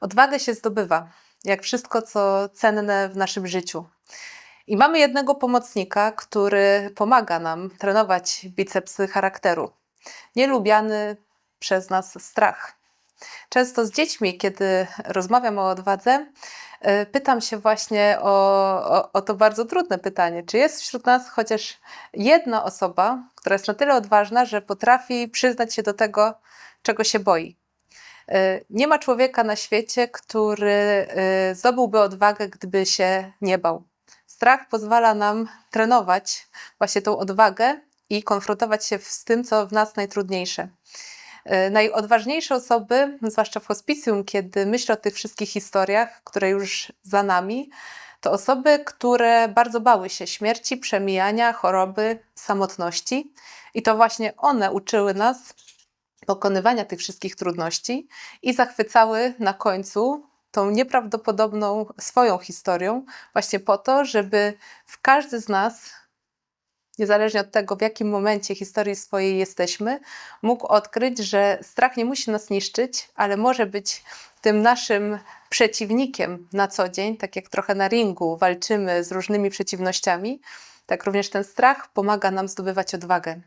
Odwagę się zdobywa, jak wszystko, co cenne w naszym życiu. I mamy jednego pomocnika, który pomaga nam trenować bicepsy charakteru. Nielubiany przez nas strach. Często z dziećmi, kiedy rozmawiam o odwadze, y, pytam się właśnie o, o, o to bardzo trudne pytanie: czy jest wśród nas chociaż jedna osoba, która jest na tyle odważna, że potrafi przyznać się do tego, czego się boi? Y, Nie ma człowieka na świecie, który y, zdobyłby odwagę, gdyby się nie bał. Strach pozwala nam trenować właśnie tą odwagę i konfrontować się z tym, co w nas najtrudniejsze. Y, Najodważniejsze osoby, zwłaszcza w hospicjum, kiedy myślę o tych wszystkich historiach, które już za nami, to osoby, które bardzo bały się śmierci, przemijania, choroby, samotności. I to właśnie one uczyły nas pokonywania tych wszystkich trudności i zachwycały na końcu tą nieprawdopodobną swoją historią, właśnie po to, żeby w każdy z nas, niezależnie od tego, w jakim momencie historii swojej jesteśmy, mógł odkryć, że strach nie musi nas niszczyć, ale może być tym naszym przeciwnikiem na co dzień, tak jak trochę na ringu walczymy z różnymi przeciwnościami, tak również ten strach pomaga nam zdobywać odwagę.